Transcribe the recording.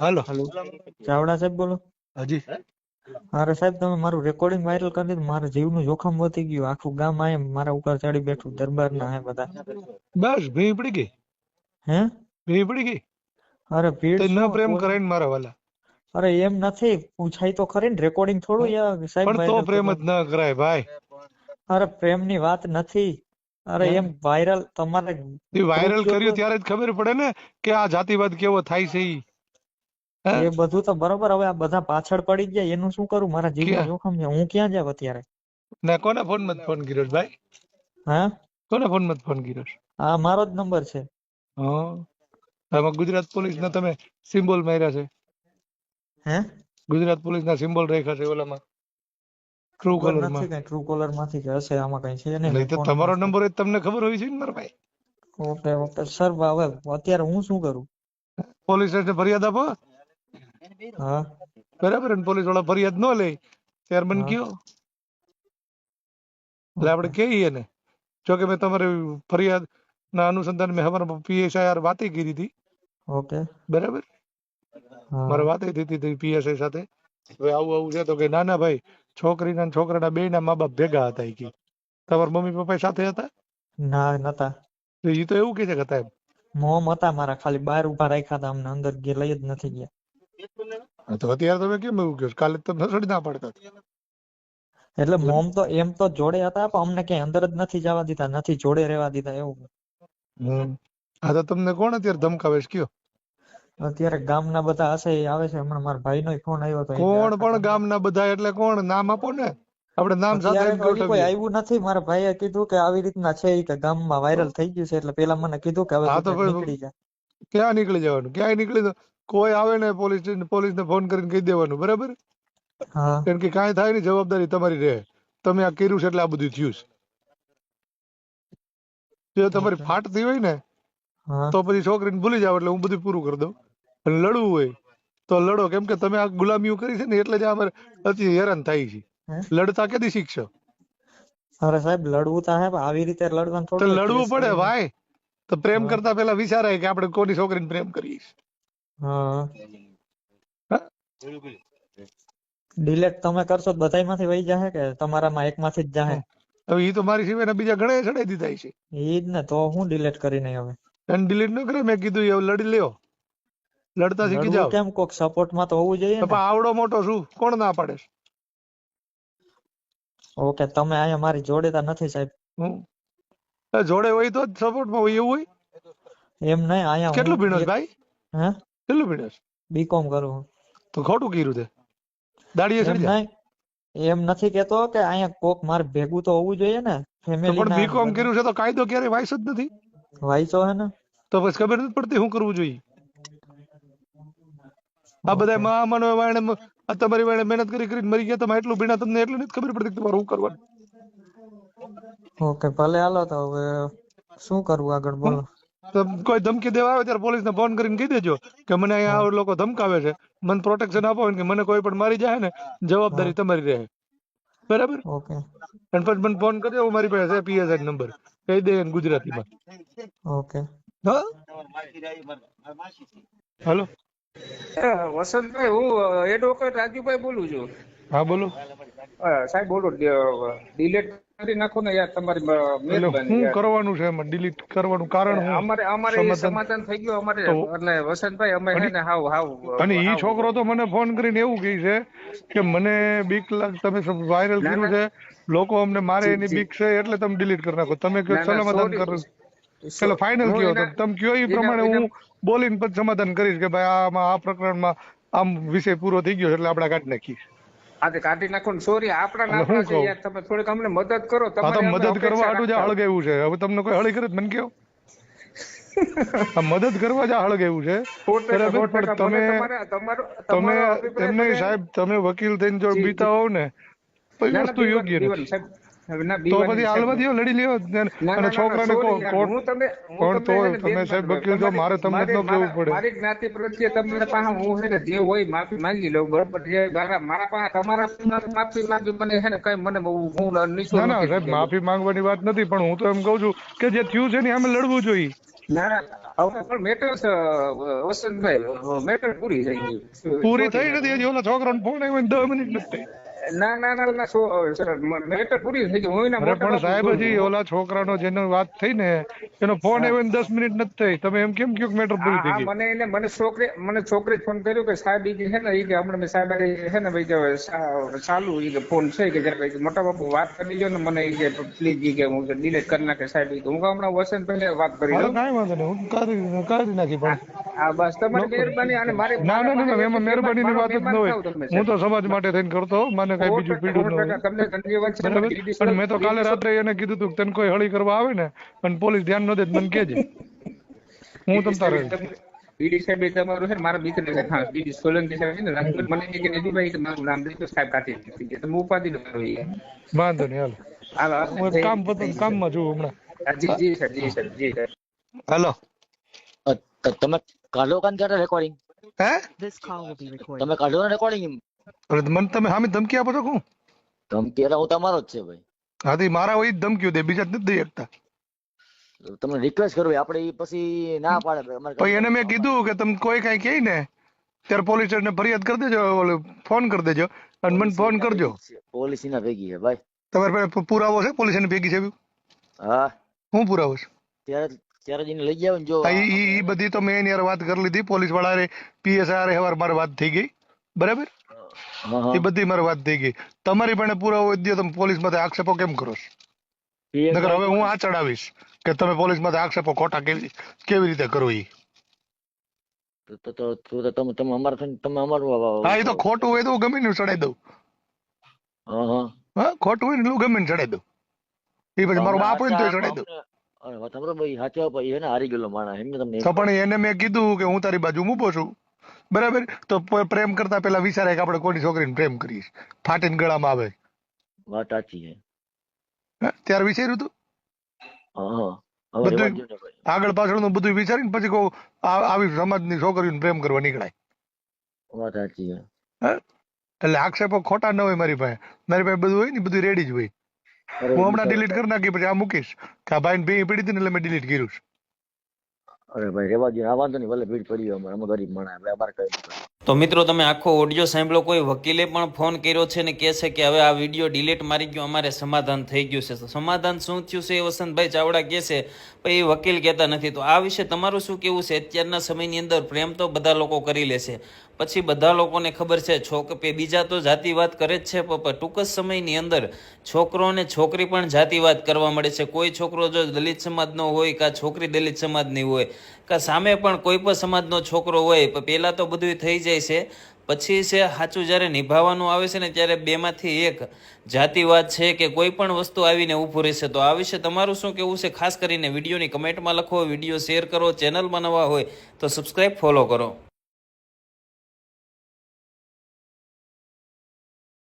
હાલો. Hello. Chavda સાહેબ બોલો. હજી. અરે સાહેબ તમે મારું રેકોર્ડિંગ વાયરલ કરી દીધું. મારા જીવનું જોખમ વધી ગયું. આખું ગામ આય મારા ઉપર ચડી બેઠું. દરબારના હે બધા. બસ ભી પડી ગઈ. હે? ભી પડી ગઈ? અરે ભીડ તે ન શું? પ્રેમ કોઈ- કરે ને મારા વાલા. અરે એમ નથી. પૂછાય તો ખરી ને રેકોર્ડિંગ થોડું યાર. સાહેબ પણ તો viral પ્રેમ કરવાનું. જ ન કરાય ભાઈ. અરે પ્રેમની વાત નથી. અરે હે? એમ વાયરલ તમારે એ વાયરલ proof કર્યું જોતો- ત્યારે જ ખબર પડે ને કે આ જાતિવાદ કેવો થાય છે ઈ. હે? એ બધું તો બરોબર હવે આ બધા પાછળ પડી ગયા એનું શું કરું? મારા જીવન જોખમ છે. હું ક્યાં જાવ અત્યારે? ના કોના ફોનમાં ફોન કર્યો ભાઈ? હા? કોના ફોનમાં ફોન કર્યો હા મારો જ નંબર છે. હા. ગુજરાત પોલીસ ના તમે સિમ્બોલ માર્યા છે. હે? ગુજરાત પોલીસ ના સિમ્બોલ રાખ્યા છે ઓલામાં. ટ્રુ કોલરમાં. નથી ટ્રુ કોલરમાંથી કે હશે આમાં કઈ છે નહીં. તો તમારો નંબર હોય તમને ખબર હોય છે ને મારા ભાઈ. Okay okay. સર હવે અત્યારે હું શું કરું? પોલીસ સ્ટેશન ફરિયાદ આપો. હા. બરાબર ને પોલીસવાળા ફરિયાદ ન લે. ત્યારે મને કયો? એટલે આપણે કહીએ ને. જો કે મેં તમારી ફરિયાદ ના અનુસંધાન મેં અમારા પીએસઆઈ વાતે કરી હતી. ઓકે. બરાબર? મારે વાતે થઈ હતી પીએસઆઈ સાથે. હવે આવું આવું છે તો કે ના ના ભાઈ છોકરીના ને છોકરાના બે ના મા બાપ ભેગા હતા કે. તમારા મમ્મી પપ્પા સાથે હતા? ના નતા. એ તો એવું કે છે કે હતા એમ. મોમ હતા મારા ખાલી બહાર ઊભા રાખ્યા હતા અમને અંદર ગે લઈ જ નથી ગયા. તો અત્યારે તમે કેમ એવું કહો કાલે તો તમે નસડી ના પાડતા એટલે મોમ તો એમ તો જોડે હતા પણ અમને ક્યાંય અંદર જ નથી જવા દીધા નથી જોડે રહેવા દીધા એવું. હા તો તમને કોણ અત્યારે ધમકાવે છે? કયો. અત્યારે ગામના બધા હશે એ આવે છે. હમણાં મારા ભાઈનો ફોન આવ્યો હતો કોણ પણ. ગામના બધા એટલે કોણ? નામ આપો ને. આપણે નામ સાથે કોઈ આવ્યું નથી. મારા ભાઈએ કીધું કે આવી રીતના છે કે ગામમાં વાયરલ થઈ ગયું છે એટલે પેલા મને કીધું કે હવે ભાઈ- નીકળી જા ક્યાં નીકળી જવાનું? ક્યાંય નીકળી તો કોઈ આવે ને પોલીસ પોલીસ ને ફોન કરીને કહી દેવાનું બરાબર? કારણ કે કાંઈ થાયની જવાબદારી તમારી રહે. તમે આ કર્યું છે એટલે આ બધું થયું છે. જો તમારી. ફાટતી હોય ને તો પછી છોકરીને ભૂલી જાવ એટલે હું બધું પૂરું કરી દઉં. અને લડવું હોય તો લડો. કેમ કે તમે આ ગુલામીઓ કરી છે ને એટલે જ અમારે અતિ હેરાન થાય છે. લડતા કેદી શીખશો? અરે સાહેબ લડવું તો હે આવી રીતે લડવાનું તો થોડું લડવું પડે ભાઈ. તો પ્રેમ કરતા પેલા વિચારાય કે આપણે કોની છોકરીને પ્રેમ કરીએ છીએ. ડિલેટ તમે કરશો બધાયમાંથી વહી જાહે કે તમારામાં એકમાંથી જ જાહે? હવે ઈ તો મારી સિવાયના બીજા ઘણા ચડાઈ દીધા છે. ઈ જ ને તો હું ડિલેટ કરી નહીં હવે? અને ડિલીટ ન કરે મેં કીધું એવું લડી લ્યો. લડતા શીખી જાવ. કેમ? કોક સપોર્ટમાં તો હોવું જોઈએ ને. આવડો મોટો શું? કોણ ના પાડે? ઓકે તમે અહીંયા મારી જોડે તા નથી સાહેબ. હું? જોડે હોય તો જ સપોર્ટમાં હોય એવું હોય? એમ નહીં અહીંયા કેટલું ભીણો ભાઈ? હે? કેટલું ભીણો બીકોમ કરું તો ખોટું કર્યું તે. દાડીએ એમ ચડી જા એમ નથી કેતો કે અહીંયા કોક માર ભેગું તો હોવું જોઈએ ને ફેમિલી પણ બીકોમ કર્યું છે તો કાયદો ક્યારે વાઇસ જ નથી? વાયસો હે ને. તો પછી ખબર નથી પડતી શું કરવું જોઈએ. આ બધા માં મનો વાણે તમારી વાણે મહેનત કરી કરીને મરી ગયા તમે એટલું ભીણા તમને એટલું નથી ખબર પડતી તમારે શું કરવાનું. ઓકે ભલે હાલો તો હવે શું કરવું આગળ બોલો. કોઈ ધમકી દેવા આવે ત્યારે પોલીસને ફોન કરીને કહી દેજો કે મને અહીંયા લોકો ધમકાવે છે. મને પ્રોટેક્શન આપો કે મને કોઈ પણ મારી જાય ને જવાબદારી તમારી રહે. બરાબર? ઓકે. અને પછી મને ફોન કરજો મારી પાસે છે પીએસઆઈ નંબર કહી દે ગુજરાતીમાં. ઓકે. હા? હાલો. વસંતભાઈ હું એડવોકેટ રાજુભાઈ બોલું છું. હા બોલો. સાહેબ બોલો ડિલેટ કરી નાખો ને યાર તમારી મહેરબાની શું કરવાનું છે એમાં ડિલીટ કરવાનું કારણ અમારે અમારે સમાધાન- થઈ ગયું અમારે એટલે વસંતભાઈ અમે છે ને હાવ હાવ અને ઈ છોકરો તો મને ફોન કરીને એવું કહે છે કે મને બીક લાગ તમે વાયરલ કર્યું છે લોકો અમને મારે એની. બીક છે એટલે તમે ડિલીટ કરી નાખો. તમે સમાધાન કરો. પેલા ફાઇનલ કયો તમે કયો એ પ્રમાણે હું બોલીને પછી સમાધાન કરીશ કે ભાઈ આમાં આ પ્રકરણમાં આમ વિષય પૂરો થઈ ગયો એટલે આપણે કાઢી નાખીએ આ તે કાઢી નાખો ને સોરી આપણા નાખવા છે યાર તમે થોડીક અમને મદદ કરો આ તો તમારી અમે મદદ કરવા આટું જ હળગાવ્યું છે. હવે તમને કોઈ હળી કરે મને આ મદદ કરવા જ આ હળગાવ્યું છે. તમે તમે તમારો એમ નહીં સાહેબ તમે વકીલ થઈને જો બીતા હોવ ને તો એ વસ્તુ યોગ્ય નથી. તો પછી હાલવા દ્યો લડી લ્યો અને ના, ના, અને ના, છોકરાને sorry કોર્ટ હું તમને હું પણ તમને તો તમે સાહેબ વકીલ છો, મારે તમને ન કહેવું પડે. મારી જ્ઞાતિ પ્રત્યે તમને પાસે હું છે ને જે હોય માફી માંગી લઉં બરોબર? જે મારા મારા પાસે તમારા માફી માંગી મને છે ને કઈ મને હું નીચું ના ના સાહેબ માફી માંગવાની વાત નથી પણ હું તો એમ કહું છું કે જે થયું છે ને અમે લડવું જોઈએ. ના ના હવે પણ મેટર વસંતભાઈ મેટર પૂરી થઈ ગઈ. પૂરી થઈ નથી હજી ઓલા છોકરાનો ફોન આવ્યો ને દસ મિનિટ નથી. થઈ ના ના ના ના મેટર પૂરી થઈ ગઈ. હું પણ સાહેબ હજી ઓલા છોકરાનો જેનો વાત થઈ ને એનો ફોન આવ્યો ને દસ મિનિટ નથી થઈ. તમે એમ કેમ કયો મેટર પૂરી થઈ ગઈ? મને એને મને છોકરે મને છોકરી ફોન કર્યો કે સાહેબ ઈ છે ને ઈ કે હમણાં મેં સાહેબ છે ને ભાઈ કે ચાલુ ઈ કે ફોન છે કે જરા મોટા બાપુ વાત કરી લ્યો ને મને ઈ કે પ્લીઝ ઈ કે હું ડિલેટ કરી નાખે સાહેબ. ઈ કે હું હમણાં વસન પહેલા વાત કરી લઉં. કાંઈ વાંધો નહીં હું કરી કરી નાખી પણ. હા બસ તમારી મહેરબાની અને મારી ના ના ના ના, એમાં મહેરબાનીની વાત જ ન હોય. મહેમાન થાવ તમે, હું તો સમાજ માટે થઈને કરતો મને કઈ બીજું પીડું ન હોય. તમને ધન્યવાદ છે બરાબર? બીજી પણ મેં તો કાલે રાત્રે એને કીધું તું તને કોઈ હળી કરવા આવે ને અને પોલીસ ધ્યાન ન દે મને કહેજે. હું તમ તારે બીડી સાહેબ તમારું છે મારા મિત્ર છે ખાસ બીડી સોલંકી સાહેબ છે ને રાજકોટ મને કે નિધિભાઈ મારું નામ દઈ તો સાહેબ કાઢી કે તમે ઉપાધિ ન કરો ઈ. વાંધો નહીં હાલો. હાલો, હું એક કામ કામમાં જોઉં હમણાં. જી જી સર જી સર જી સર. હાલો. તમે કાઢો કાન કરે રેકોર્ડિંગ હે? This call will be recorded તમે કાઢો રેકોર્ડિંગ અરે મને તમે સામે ધમકી આપો છો શું ધમકી એટલે હું તમારો જ છે ભાઈ. હાથી મારા હોય ધમકી દે બીજા નથી દઈ શકતા. તમને રિક્વેસ્ટ કરવી આપણે ઈ પછી ના પાડે ભાઈ એને મેં કીધું કે તમે કોઈ કઈ કહે ને ત્યારે પોલીસ ને ફરિયાદ કરી દેજો ઓલો ફોન કરી દેજો અને મને ફોન કરજો. પોલીસ ના ભેગી છે ભાઈ. તમારે પાસે પુરાવો છે પોલીસ ને ભેગી છે હા. હું પુરાવો છું? ત્યારે ત્યારે જઈને લઈ જાવ જો ઈ બધી તો મેં એની વાત કરી લીધી. પોલીસવાળા પીએસઆર હવાર મારી વાત થઈ ગઈ. બરાબર? એ બધી મારે વાત થઈ ગઈ. તમારી પણ પુરાવો હોય તમે પોલીસ માટે આક્ષેપો કેમ કરો છો? નકર હવે હું આ ચડાવીશ કે તમે પોલીસ માટે આક્ષેપો ખોટા કેવી કેવી રીતે કરો ઈ? તો તો તો તમે તમે અમાર તમે અમારું હા એ તો ખોટું હોય તો હું ગમે ને ચડાઈ દઉં. હા હા. ખોટું હોય ને એટલે ગમે ને ચડાઈ દઉં. એ પછી મારો બાપ હોય ને તો ચડાઈ દઉં. અરે વાત સાંભળો ભાઈ સાચા ભાઈ એને હારી ગયેલો માણસ એમને તમને તો પણ એને મેં કીધું કે હું તારી બાજુ મૂકો છું. બરાબર? તો પ્રેમ કરતા પેલા વિચારે કે આપણે કોની છોકરીને પ્રેમ કરીએ. ફાટીને ગળામાં આવે. વાત સાચી છે. ત્યારે વિચાર્યું તું? બધું- આગળ પાછળનું બધું વિચારીને પછી કહું આવી સમાજની છોકરીઓને પ્રેમ કરવા નીકળાય. વાત સાચી છે. એટલે આક્ષેપો ખોટા ન હોય મારી પાસે. મારી પાસે બધું હોય ને બધું રેડી જ હોય. હું હમણાં ડિલીટ કરી નાખી પછી આ મૂકીશ કે આ ભાઈ ભીડ પડી હતી ને એટલે મેં ડિલીટ કર્યું છે. અરે ભાઈ રેવા દ્યો આ વાંધો નહીં ભલે ભીડ પડી હોય અમે ગરીબ માણસ આપણે અમારે કઈ. તો મિત્રો તમે આખો ઓડિયો સાંભળો. કોઈ વકીલે પણ ફોન કર્યો છે ને કહે છે કે હવે આ વીડિયો ડિલીટ મારી ગયો, અમારે સમાધાન થઈ ગયું છે. તો સમાધાન શું થયું છે એ વસંતભાઈ ચાવડા કહે છે પણ એ વકીલ કહેતા નથી. તો આ વિશે તમારું શું કહેવું છે? અત્યારના સમયની અંદર પ્રેમ તો બધા લોકો કરી લે છે. પછી બધા લોકોને ખબર છે, છોક બીજા તો જાતિવાદ કરે જ છે પણ ટૂંક જ સમયની અંદર છોકરો અને છોકરી પણ જાતિવાદ કરવા મળે છે. કોઈ છોકરો જો દલિત સમાજનો હોય કાં છોકરી દલિત સમાજની હોય, કાં સામે પણ કોઈ પણ સમાજનો છોકરો હોય પહેલાં તો બધું થઈ જાય છે. પછી છે સાચું જ્યારે નિભાવવાનું આવે છે ને ત્યારે બેમાંથી એક જાતિવાદ છે કે કોઈ પણ વસ્તુ આવીને ઊભું રહેશે. તો આ વિશે તમારું શું કહેવું છે? ખાસ કરીને વિડીયોની કમેન્ટમાં લખો, વીડિયો શેર કરો, ચેનલમાં નવા હોય તો સબસ્ક્રાઈબ ફોલો કરો.